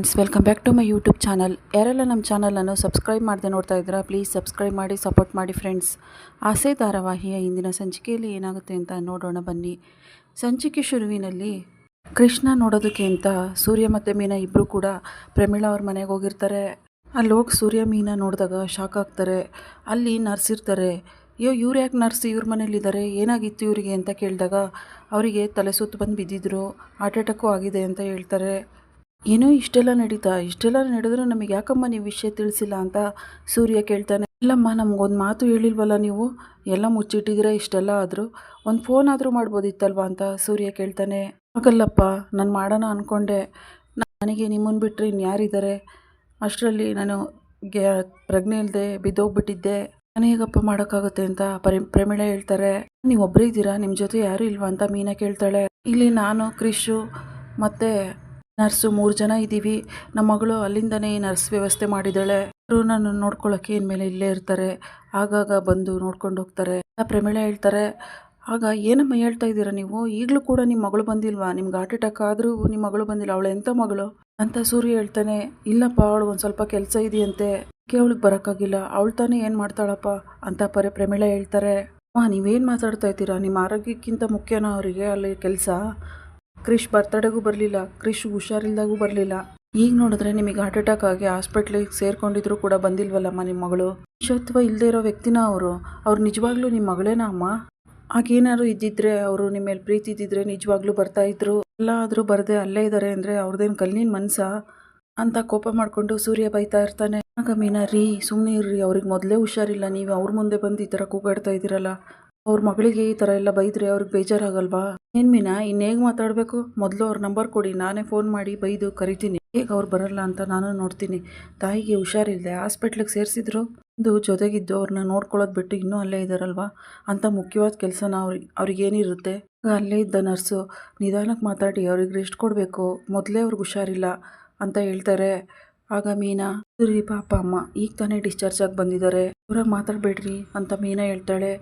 Friends welcome back to my YouTube channel ಯಾರೆಲ್ಲ ನಮ್ಮ ಚಾನಲನ್ನು ಸಬ್ಸ್ಕ್ರೈಬ್ ಮಾಡದೆ ನೋಡ್ತಾ ಇದ್ದೀರಾ ಪ್ಲೀಸ್ ಸಬ್ಸ್ಕ್ರೈಬ್ ಮಾಡಿ ಸಪೋರ್ಟ್ ಮಾಡಿ ಫ್ರೆಂಡ್ಸ್ ಆಸೆ ಧಾರಾವಾಹಿಯ ಇಂದಿನ ಸಂಚಿಕೆಯಲ್ಲಿ ಏನಾಗುತ್ತೆ ಅಂತ ನೋಡೋಣ, ಬನ್ನಿ. ಸಂಚಿಕೆ ಶುರುವಿನಲ್ಲಿ ಕೃಷ್ಣ ನೋಡೋದಕ್ಕೆ ಅಂತ ಸೂರ್ಯ ಮತ್ತು ಮೀನಾ ಇಬ್ಬರು ಕೂಡ ಪ್ರಮೀಳಾ ಅವ್ರ ಮನೆಗೆ ಹೋಗಿರ್ತಾರೆ. ಅಲ್ಲಿ ಹೋಗಿ ಸೂರ್ಯ, ಮೀನಾ ನೋಡಿದಾಗ ಶಾಕ್ ಆಗ್ತಾರೆ. ಅಲ್ಲಿ ನರ್ಸ್ ಇರ್ತಾರೆ. ಅಯ್ಯೋ, ಇವ್ರು ಯಾಕೆ ನರ್ಸ್ ಇವ್ರ ಮನೇಲಿದ್ದಾರೆ ಏನಾಗಿತ್ತು ಇವರಿಗೆ ಅಂತ ಕೇಳಿದಾಗ, ಅವರಿಗೆ ತಲೆ ಸುತ್ತು ಬಂದು ಬಿದ್ದಿದ್ರು. ಹಾರ್ಟ್ ಅಟ್ಯಾಕು ಆಗಿದೆ ಅಂತ ಹೇಳ್ತಾರೆ. ಏನೋ ಇಷ್ಟೆಲ್ಲ ನಡೀತಾ, ಇಷ್ಟೆಲ್ಲ ನಡೆದ್ರೆ ನಮಗೆ ಯಾಕಮ್ಮ ನೀವು ವಿಷಯ ತಿಳಿಸಿಲ್ಲ ಅಂತ ಸೂರ್ಯ ಕೇಳ್ತಾನೆ. ಇಲ್ಲಮ್ಮ, ನಮ್ಗೊಂದು ಮಾತು ಹೇಳಿಲ್ವಲ್ಲ ನೀವು? ಎಲ್ಲ ಮುಚ್ಚಿಟ್ಟಿದ್ದೀರಾ ಇಷ್ಟೆಲ್ಲ ಆದರೂ? ಒಂದು ಫೋನ್ ಆದರೂ ಮಾಡ್ಬೋದಿತ್ತಲ್ವಾ ಅಂತ ಸೂರ್ಯ ಕೇಳ್ತಾನೆ. ಆಗಲ್ಲಪ್ಪ ನಾನು ಮಾಡೋಣ ಅಂದ್ಕೊಂಡೆ ನನಗೆ ನಿಮ್ಮನ್ನು ಬಿಟ್ಟರೆ ಇನ್ಯಾರಿದ್ದಾರೆ ಅಷ್ಟರಲ್ಲಿ ನಾನು ಗ್ಯಾ ಪ್ರಜ್ಞೆ ಇಲ್ಲದೆ ಬಿದ್ದೋಗ್ಬಿಟ್ಟಿದ್ದೆ. ನಾನು ಹೇಗಪ್ಪ ಮಾಡೋಕ್ಕಾಗುತ್ತೆ ಅಂತ ಪರಿ, ಪ್ರಮೀಳ ಹೇಳ್ತಾರೆ. ನೀವು ಒಬ್ಬರೇ ಇದ್ದೀರಾ? ನಿಮ್ಮ ಜೊತೆ ಯಾರೂ ಇಲ್ವಾ ಅಂತ ಮೀನಾ ಕೇಳ್ತಾಳೆ. ಇಲ್ಲಿ ನಾನು, ಕ್ರಿಶು ಮತ್ತು ನರ್ಸು, ಮೂರು ಜನ ಇದ್ದೀವಿ. ನಮ್ಮ ಮಗಳು ಅಲ್ಲಿಂದನೇ ನರ್ಸ್ ವ್ಯವಸ್ಥೆ ಮಾಡಿದ್ದಾಳೆ. ಅವರು ನಾನು ನೋಡ್ಕೊಳ್ಳೋಕೆ ಇನ್ಮೇಲೆ ಇಲ್ಲೇ ಇರ್ತಾರೆ. ಆಗಾಗ ಬಂದು ನೋಡ್ಕೊಂಡು ಹೋಗ್ತಾರೆ. ಪ್ರಮೇಳೆ ಹೇಳ್ತಾರೆ, ಆಗ ಏನಮ್ಮ ಹೇಳ್ತಾ ಇದ್ದೀರಾ ನೀವು? ಈಗಲೂ ಕೂಡ ನಿಮ್ಮ ಮಗಳು ಬಂದಿಲ್ವಾ? ನಿಮ್ಗೆ ಹಾರ್ಟ್ ಅಟ್ಯಾಕ್ ಆದರೂ ನಿಮ್ಮ ಮಗಳು ಬಂದಿಲ್ಲ. ಅವಳು ಎಂಥ ಮಗಳು? ಅಂತ ಸೂರ್ಯ ಹೇಳ್ತಾನೆ, ಇಲ್ಲಪ್ಪ, ಅವಳು ಒಂದು ಸ್ವಲ್ಪ ಕೆಲಸ ಇದೆಯಂತೆ. ಕೇವಳಿಗೆ ಬರೋಕ್ಕಾಗಿಲ್ಲ. ಅವಳು ತಾನೇ ಏನು ಮಾಡ್ತಾಳಪ್ಪ? ಅಂತ ಪರಿ ಪ್ರಮೀಳ ಹೇಳ್ತಾರೆ, ಅಮ್ಮ, ನೀವೇನು ಮಾತಾಡ್ತಾ ಇದ್ದೀರಾ? ನಿಮ್ಮ ಆರೋಗ್ಯಕ್ಕಿಂತ ಮುಖ್ಯನಾ ಅವರಿಗೆ ಅಲ್ಲಿ ಕೆಲಸ? ಕ್ರಿಶ್ ಬರ್ತಡೆಗೂ ಬರಲಿಲ್ಲ, ಕ್ರಿಶ್ ಹುಷಾರಿಲ್ದಾಗೂ ಬರಲಿಲ್ಲ. ಈಗ ನೋಡಿದ್ರೆ ನಿಮಗೆ ಹಾರ್ಟ್ ಅಟ್ಯಾಕ್ ಆಗಿ ಹಾಸ್ಪಿಟ್ಲಿಗೆ ಸೇರ್ಕೊಂಡಿದ್ರು ಕೂಡ ಬಂದಿಲ್ವಲ್ಲಮ್ಮ ನಿಮ್ಮ ಮಗಳು? ಶತ್ವ ಇಲ್ಲದೆ ಇರೋ ವ್ಯಕ್ತಿನ ಅವರು? ಅವ್ರು ನಿಜವಾಗ್ಲೂ ನಿಮ್ಮ ಮಗಳೇನಾ ಅಮ್ಮ? ಆಗೇನಾದ್ರು ಇದ್ದಿದ್ರೆ, ಅವರು ನಿಮ್ಮ ಮೇಲೆ ಪ್ರೀತಿ ಇದ್ದಿದ್ರೆ ನಿಜವಾಗ್ಲೂ ಬರ್ತಾ ಇದ್ರು? ಎಲ್ಲ ಆದರೂ ಬರದೆ ಅಲ್ಲೇ ಇದ್ದಾರೆ ಅಂದರೆ ಅವ್ರದ್ದೇನು ಕಲ್ಲಿನ ಮನ್ಸ? ಅಂತ ಕೋಪ ಮಾಡಿಕೊಂಡು ಸೂರ್ಯ ಬೈತಾ ಇರ್ತಾನೆ. ಆಗ ಮೀನಾ, ರೀ ಸುಮ್ಮನೆ ಇರ್ರಿ, ಅವ್ರಿಗೆ ಮೊದಲೇ ಹುಷಾರಿಲ್ಲ, ನೀವು ಅವ್ರ ಮುಂದೆ ಬಂದು ಈ ಥರ ಕೂಗಾಡ್ತಾ ಇದ್ದೀರಲ್ಲ. ಅವ್ರ ಮಗಳಿಗೆ ಈ ಥರ ಎಲ್ಲ ಬೈದ್ರೆ ಅವ್ರಿಗೆ ಬೇಜಾರಾಗಲ್ವಾ? ಏನು ಮೀನಾ ಇನ್ನು ಹೇಗೆ ಮಾತಾಡಬೇಕು? ಮೊದಲು ಅವ್ರ ನಂಬರ್ ಕೊಡಿ, ನಾನೇ ಫೋನ್ ಮಾಡಿ ಬೈದು ಕರಿತೀನಿ. ಹೇಗೆ ಅವ್ರು ಬರಲ್ಲ ಅಂತ ನಾನು ನೋಡ್ತೀನಿ. ತಾಯಿಗೆ ಹುಷಾರಿಲ್ಲದೆ ಹಾಸ್ಪಿಟ್ಲಿಗೆ ಸೇರಿಸಿದ್ರು. ಇದು ಜೊತೆಗಿದ್ದು ಅವ್ರನ್ನ ನೋಡ್ಕೊಳ್ಳೋದು ಬಿಟ್ಟು ಇನ್ನೂ ಅಲ್ಲೇ ಇದ್ದಾರಲ್ವಾ ಅಂತ ಮುಖ್ಯವಾದ ಕೆಲಸನ ಅವ್ರಿಗೆ ಅವ್ರಿಗೇನಿರುತ್ತೆ ಅಲ್ಲೇ ಇದ್ದ ನರ್ಸು ನಿಧಾನಕ್ಕೆ ಮಾತಾಡಿ ಅವ್ರಿಗೆ ರೆಸ್ಟ್ ಕೊಡಬೇಕು. ಮೊದಲೇ ಅವ್ರಿಗೆ ಹುಷಾರಿಲ್ಲ ಅಂತ ಹೇಳ್ತಾರೆ. ಆಗ ಮೀನಾ ರೀ ಪಾಪ ಅಮ್ಮ, ಈಗ ತಾನೇ ಡಿಸ್ಚಾರ್ಜ್ ಆಗಿ ಬಂದಿದ್ದಾರೆ. ಅವ್ರಾಗ ಮಾತಾಡಬೇಡ್ರಿ ಅಂತ ಮೀನಾ ಹೇಳ್ತಾಳೆ.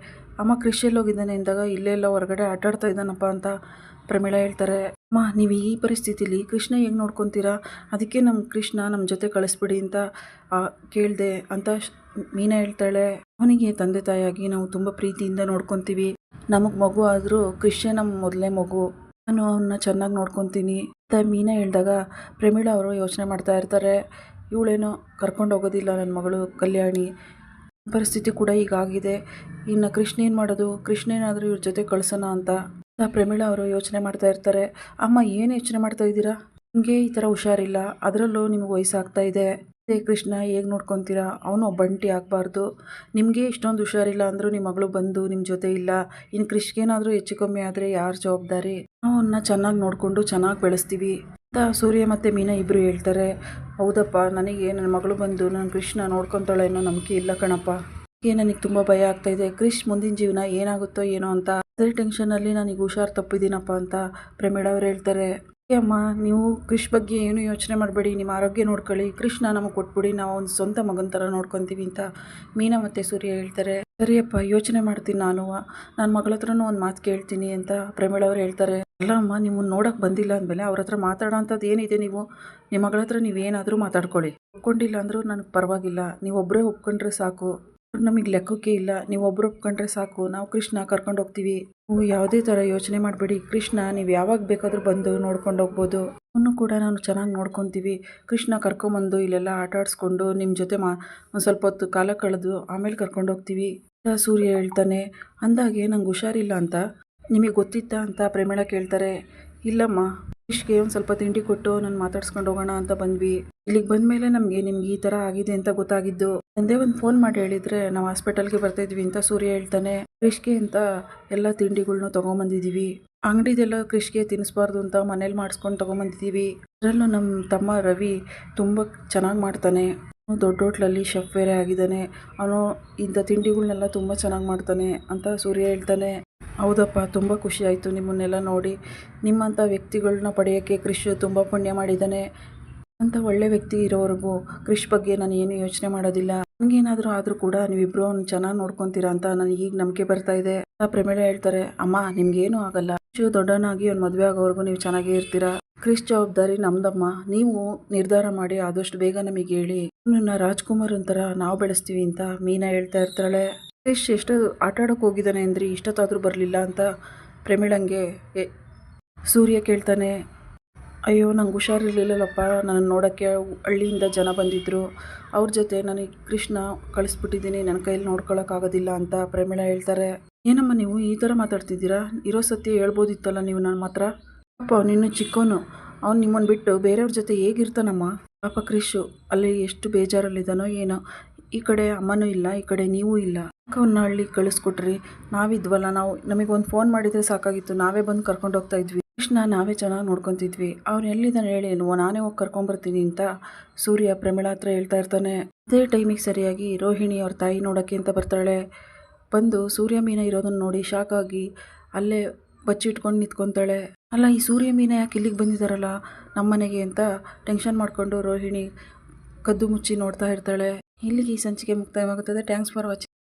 ಅಮ್ಮ ಕೃಷಿಯಲ್ಲಿ ಹೋಗಿದ್ದಾನೆ, ಎಂದಾಗ ಇಲ್ಲೇ ಎಲ್ಲ ಹೊರಗಡೆ ಆಟಾಡ್ತಾ ಇದ್ದಾನಪ್ಪ ಅಂತ ಪ್ರಮೀಳ ಹೇಳ್ತಾರೆ. ಅಮ್ಮ, ನೀವು ಈ ಪರಿಸ್ಥಿತಿಲಿ ಕೃಷ್ಣ ಹೆಂಗೆ ನೋಡ್ಕೊತೀರಾ? ಅದಕ್ಕೆ ನಮ್ಮ ಕೃಷ್ಣ ನಮ್ಮ ಜೊತೆ ಕಳಿಸ್ಬಿಡಿ ಅಂತ ಕೇಳಿದೆ ಅಂತ ಮೀನಾ ಹೇಳ್ತಾಳೆ. ಅವನಿಗೆ ತಂದೆ ತಾಯಿಯಾಗಿ ನಾವು ತುಂಬ ಪ್ರೀತಿಯಿಂದ ನೋಡ್ಕೊತೀವಿ. ನಮಗೆ ಮಗು ಆದರೂ ಕೃಷ್ಣ ನಮ್ಮ ಮೊದಲೇ ಮಗು. ನಾನು ಅವನ್ನ ಚೆನ್ನಾಗಿ ನೋಡ್ಕೊತೀನಿ ಅಂತ ಮೀನಾ ಹೇಳಿದಾಗ ಪ್ರಮೀಳ ಅವರು ಯೋಚನೆ ಮಾಡ್ತಾ ಇರ್ತಾರೆ. ಇವಳೇನೋ ಕರ್ಕೊಂಡು ಹೋಗೋದಿಲ್ಲ ನನ್ನ ಮಗಳು ಕಲ್ಯಾಣಿ. ಪರಿಸ್ಥಿತಿ ಕೂಡ ಈಗಾಗಿದೆ ಇನ್ನು ಕೃಷ್ಣ ಏನು ಮಾಡೋದು? ಕೃಷ್ಣ ಏನಾದರೂ ಇವ್ರ ಜೊತೆ ಕಳ್ಸೋಣ ಅಂತ ಪ್ರಮೀಳ ಅವರು ಯೋಚನೆ ಮಾಡ್ತಾ ಇರ್ತಾರೆ. ಅಮ್ಮ, ಏನು ಯೋಚನೆ ಮಾಡ್ತಾ ಇದ್ದೀರಾ? ನಿಮಗೆ ಈ ಥರ ಹುಷಾರಿಲ್ಲ. ಅದರಲ್ಲೂ ನಿಮಗೆ ವಯಸ್ಸಾಗ್ತಾ ಇದೆ. ಕೃಷ್ಣ, ಹೇಗೆ ನೋಡ್ಕೊತೀರಾ? ಅವನು ಒಬ್ಬಂಟಿ ಆಗಬಾರ್ದು. ನಿಮಗೆ ಇಷ್ಟೊಂದು ಹುಷಾರಿಲ್ಲ ಅಂದರೂ ನಿಮ್ಮ ಮಗಳು ಬಂದು ನಿಮ್ಮ ಜೊತೆ ಇಲ್ಲ. ಇನ್ನು ಕೃಷ್ಣಗೇನಾದರೂ ಹೆಚ್ಚು ಕಮ್ಮಿ ಆದರೆ ಯಾರ ಜವಾಬ್ದಾರಿ? ಅವನ್ನ ಚೆನ್ನಾಗಿ ನೋಡಿಕೊಂಡು ಚೆನ್ನಾಗಿ ಬೆಳೆಸ್ತೀವಿ ಅಂತ ಸೂರ್ಯ ಮತ್ತು ಮೀನಾ ಇಬ್ಬರು ಹೇಳ್ತಾರೆ. ಹೌದಪ್ಪ, ನನಗೆ ನನ್ನ ಮಗಳು ಬಂದು ನನ್ನ ಕೃಷ್ಣ ನೋಡ್ಕೊತಾಳೆ ಅನ್ನೋ ನಂಬಿಕೆ ಇಲ್ಲ ಕಣಪ್ಪ. ಏ ನನಗೆ ತುಂಬ ಭಯ ಆಗ್ತಾ ಇದೆ. ಕ್ರಿಶ್ ಮುಂದಿನ ಜೀವನ ಏನಾಗುತ್ತೋ ಏನೋ ಅಂತ. ಅದೇ ಟೆನ್ಷನಲ್ಲಿ ನನಗೆ ಹುಷಾರು ತಪ್ಪಿದ್ದೀನಪ್ಪ ಅಂತ ಪ್ರಮೀಳ ಅವ್ರು ಹೇಳ್ತಾರೆ. "ಏ ಅಮ್ಮ, ನೀವು ಕ್ರಿಶ್ ಬಗ್ಗೆ ಏನು ಯೋಚನೆ ಮಾಡಬೇಡಿ. ನಿಮ್ಮ ಆರೋಗ್ಯ ನೋಡ್ಕೊಳ್ಳಿ. ಕೃಷ್ಣ ನಮಗೆ ಕೊಟ್ಬಿಡಿ. ನಾವು ಒಂದು ಸ್ವಂತ ಮಗನ ಥರ ನೋಡ್ಕೊತೀವಿ ಅಂತ ಮೀನಾ ಮತ್ತು ಸೂರ್ಯ ಹೇಳ್ತಾರೆ. ಸರಿಯಪ್ಪ, ಯೋಚನೆ ಮಾಡ್ತೀನಿ ನಾನು. ನನ್ನ ಮಗಳ ಹತ್ರನೂ ಒಂದು ಮಾತು ಕೇಳ್ತೀನಿ ಅಂತ ಪ್ರಮೇಳ ಅವ್ರು ಹೇಳ್ತಾರೆ. ಅಲ್ಲ ಅಮ್ಮ, ನಿಮ್ಮನ್ನು ನೋಡೋಕೆ ಬಂದಿಲ್ಲ ಅಂದಮೇಲೆ ಅವ್ರ ಹತ್ರ ಮಾತಾಡೋಂಥದ್ದು ಏನಿದೆ ನೀವು? ನಿಮ್ಮ ಮಗಳ ಹತ್ರ ನೀವೇನಾದರೂ ಮಾತಾಡ್ಕೊಳ್ಳಿ. ಒಪ್ಕೊಂಡಿಲ್ಲ ಅಂದರೂ ನನಗೆ ಪರವಾಗಿಲ್ಲ. ನೀವು ಒಬ್ಬರೇ ಒಪ್ಕೊಂಡ್ರೆ ಸಾಕು. ನಮಗೆ ಲೆಕ್ಕಕ್ಕೆ ಇಲ್ಲ. ನೀವು ಒಬ್ಬರು ಒಪ್ಕೊಂಡ್ರೆ ಸಾಕು. ನಾವು ಕೃಷ್ಣ ಕರ್ಕೊಂಡು ಹೋಗ್ತೀವಿ. ನೀವು ಯಾವುದೇ ಥರ ಯೋಚನೆ ಮಾಡಬೇಡಿ. ಕೃಷ್ಣ, ನೀವು ಯಾವಾಗ ಬೇಕಾದರೂ ಬಂದು ನೋಡ್ಕೊಂಡು ಹೋಗ್ಬೋದು. ಅವನು ಕೂಡ ನಾನು ಚೆನ್ನಾಗಿ ನೋಡ್ಕೊತೀವಿ. ಕೃಷ್ಣ ಕರ್ಕೊಂಬಂದು ಇಲ್ಲೆಲ್ಲ ಆಟ ಆಡಿಸ್ಕೊಂಡು ನಿಮ್ಮ ಜೊತೆ ಮಾ, ಒಂದು ಸ್ವಲ್ಪ ಹೊತ್ತು ಕಾಲ ಕಳೆದು ಆಮೇಲೆ ಕರ್ಕೊಂಡು ಹೋಗ್ತೀವಿ. ಸೂರ್ಯ ಹೇಳ್ತಾನೆ, ಅಂದಾಗೆ ನಂಗೆ ಹುಷಾರಿಲ್ಲ ಅಂತ. ನಿಮಗೆ ಗೊತ್ತಿತ್ತಾ ಅಂತ ಪ್ರೇಮಳ ಕೇಳ್ತಾರೆ, ಇಲ್ಲಮ್ಮ ಕೃಷ್ಗೆ ಒಂದು ಸ್ವಲ್ಪ ತಿಂಡಿ ಕೊಟ್ಟು ನಾನು ಮಾತಾಡ್ಸ್ಕೊಂಡು ಹೋಗೋಣ ಅಂತ ಬಂದ್ವಿ. ಇಲ್ಲಿಗೆ ಬಂದಮೇಲೆ ನಮಗೆ ನಿಮ್ಗೆ ಈ ಥರ ಆಗಿದೆ ಅಂತ ಗೊತ್ತಾಗಿದ್ದು. ಒಂದೇ ಒಂದು ಫೋನ್ ಮಾಡಿ ಹೇಳಿದ್ರೆ ನಾವು ಹಾಸ್ಪಿಟಲ್ಗೆ ಬರ್ತಾ ಇದ್ವಿ ಅಂತ ಸೂರ್ಯ ಹೇಳ್ತಾನೆ ಕೃಷ್ಗೆ ಅಂತ ಎಲ್ಲ ತಿಂಡಿಗಳನ್ನೂ ತೊಗೊಂಬಂದಿದ್ದೀವಿ ಅಂಗಡಿದೆಲ್ಲ ಕೃಷ್ಗೆ ತಿನ್ನಿಸ್ಬಾರ್ದು ಅಂತ ಮನೇಲಿ ಮಾಡಿಸ್ಕೊಂಡು ತೊಗೊಂಬಂದಿದ್ದೀವಿ ಅದರಲ್ಲೂ ನಮ್ಮ ತಮ್ಮ ರವಿ ತುಂಬ ಚೆನ್ನಾಗಿ ಮಾಡ್ತಾನೆ. ದೊಡ್ಡ ಹೋಟ್ಲಲ್ಲಿ ಶೆಫ್ ಬೇರೆ ಆಗಿದ್ದಾನೆ. ಅವನು ಇಂಥ ತಿಂಡಿಗಳನ್ನೆಲ್ಲ ತುಂಬ ಚೆನ್ನಾಗಿ ಮಾಡ್ತಾನೆ ಅಂತ ಸೂರ್ಯ ಹೇಳ್ತಾನೆ. ಹೌದಪ್ಪ, ತುಂಬ ಖುಷಿಯಾಯಿತು ನಿಮ್ಮನ್ನೆಲ್ಲ ನೋಡಿ. ನಿಮ್ಮಂಥ ವ್ಯಕ್ತಿಗಳನ್ನ ಪಡೆಯೋಕ್ಕೆ ಕೃಷ್ ತುಂಬ ಪುಣ್ಯ ಮಾಡಿದ್ದಾನೆ. ಅಂತ ಒಳ್ಳೆ ವ್ಯಕ್ತಿ ಇರೋವರೆಗೂ ಕೃಷ್ ಬಗ್ಗೆ ನಾನು ಏನು ಯೋಚನೆ ಮಾಡೋದಿಲ್ಲ. ನನಗೇನಾದರೂ ಆದರೂ ಕೂಡ ನೀವಿಬ್ಬರು ಅವ್ನು ಚೆನ್ನಾಗಿ ನೋಡ್ಕೊತೀರಾ ಅಂತ ನನಗೆ ಈಗ ನಂಬಿಕೆ ಬರ್ತಾ ಇದೆ. ಪ್ರಮೇಳ ಹೇಳ್ತಾರೆ, ಅಮ್ಮ, ನಿಮ್ಗೇನು ಆಗಲ್ಲ. ಕೃಷ್ ದೊಡ್ಡನಾಗಿ ಅವ್ನು ಮದುವೆ ಆಗೋವರೆಗೂ ನೀವು ಚೆನ್ನಾಗೇ ಇರ್ತೀರಾ. ಕ್ರಿಶ್ ಜವಾಬ್ದಾರಿ ನಮ್ದಮ್ಮ. ನೀವು ನಿರ್ಧಾರ ಮಾಡಿ ಆದಷ್ಟು ಬೇಗ ನಮಗೆ ಹೇಳಿ. ನನ್ನ ರಾಜ್ಕುಮಾರ್ ಒಂಥರ ನಾವು ಬೆಳೆಸ್ತೀವಿ ಅಂತ ಮೀನಾ ಹೇಳ್ತಾ ಇರ್ತಾಳೆ. ಕ್ರಿಶ್ ಎಷ್ಟು ಆಟ ಆಡೋಕೆ ಹೋಗಿದ್ದಾನೆ ಅಂದ್ರಿ ಇಷ್ಟೊತ್ತಾದರೂ ಬರಲಿಲ್ಲ ಅಂತ ಪ್ರಮೀಳಂಗೆ ಸೂರ್ಯ ಕೇಳ್ತಾನೆ, ಅಯ್ಯೋ, ನಂಗೆ ಹುಷಾರಿರ್ಲಿಲ್ಲಲ್ಲಪ್ಪ. ನನ್ನ ನೋಡೋಕ್ಕೆ ಹಳ್ಳಿಯಿಂದ ಜನ ಬಂದಿದ್ದರು ಅವ್ರ ಜೊತೆ ನನಗೆ ಕೃಷ್ಣ ಕಳಿಸ್ಬಿಟ್ಟಿದ್ದೀನಿ ನನ್ನ ಕೈಯಲ್ಲಿ ನೋಡ್ಕೊಳ್ಳೋಕ್ಕಾಗೋದಿಲ್ಲ ಅಂತ ಪ್ರಮೀಳ ಹೇಳ್ತಾರೆ. ಏನಮ್ಮ ನೀವು ಈ ಥರ ಮಾತಾಡ್ತಿದ್ದೀರಾ? ಇರೋ ಸತ್ಯ ಹೇಳ್ಬೋದಿತ್ತಲ್ಲ ನೀವು ನನ್ನ ಮಾತ್ರ? ಪಾಪ, ನಿನ್ನ ಚಿಕ್ಕವನು ಅವ್ನು ನಿಮ್ಮನ್ನು ಬಿಟ್ಟು ಬೇರೆಯವ್ರ ಜೊತೆ ಹೇಗಿರ್ತಾನಮ್ಮ? ಪಾಪ ಕ್ರಿಶು ಅಲ್ಲಿ ಎಷ್ಟು ಬೇಜಾರಲ್ಲಿದ್ದಾನೋ ಏನೋ. ಈ ಕಡೆ ಅಮ್ಮನೂ ಇಲ್ಲ, ಈ ಕಡೆ ನೀವೂ ಇಲ್ಲ. ಅವನ್ನ ಹಳ್ಳಿ ಕಳಿಸ್ಕೊಟ್ರಿ. ನಾವಿದ್ವಲ್ಲ, ನಾವು ನಮಗೆ ಒಂದು ಫೋನ್ ಮಾಡಿದರೆ ಸಾಕಾಗಿತ್ತು. ನಾವೇ ಬಂದು ಕರ್ಕೊಂಡು ಹೋಗ್ತಾ ಇದ್ವಿ. ಕೃಷ್ಣ ನಾವೇ ಚೆನ್ನಾಗಿ ನೋಡ್ಕೊತಿದ್ವಿ. ಅವ್ನು ಎಲ್ಲಿದ್ದಾನೆ ಹೇಳಿ ಏನು? ನಾನೇ ಹೋಗಿ ಕರ್ಕೊಂಬರ್ತೀನಿ ಅಂತ ಸೂರ್ಯ ಪ್ರಮಿಳ ಹತ್ರ ಹೇಳ್ತಾ ಇರ್ತಾನೆ. ಅದೇ ಟೈಮಿಗೆ ಸರಿಯಾಗಿ ರೋಹಿಣಿ ಅವ್ರ ತಾಯಿ ನೋಡೋಕ್ಕೆ ಅಂತ ಬರ್ತಾಳೆ. ಬಂದು ಸೂರ್ಯ ಮೀನ ಇರೋದನ್ನ ನೋಡಿ ಶಾಕ್ ಆಗಿ ಅಲ್ಲೇ ಬಚ್ಚಿಟ್ಕೊಂಡು ನಿಂತ್ಕೊತಾಳೆ. ಅಲ್ಲ, ಈ ಸೂರ್ಯ ಮೀನ ಯಾಕೆ ಇಲ್ಲಿಗೆ ಬಂದಿದ್ದಾರಲ್ಲ ನಮ್ಮನೆಗೆ ಅಂತ ಟೆನ್ಷನ್ ಮಾಡಿಕೊಂಡು ರೋಹಿಣಿ ಕದ್ದು ಮುಚ್ಚಿ ನೋಡ್ತಾ ಇರ್ತಾಳೆ. ಇಲ್ಲಿಗೆ ಈ ಸಂಚಿಕೆ ಮುಕ್ತಾಯವಾಗುತ್ತದೆ. Thanks for watching.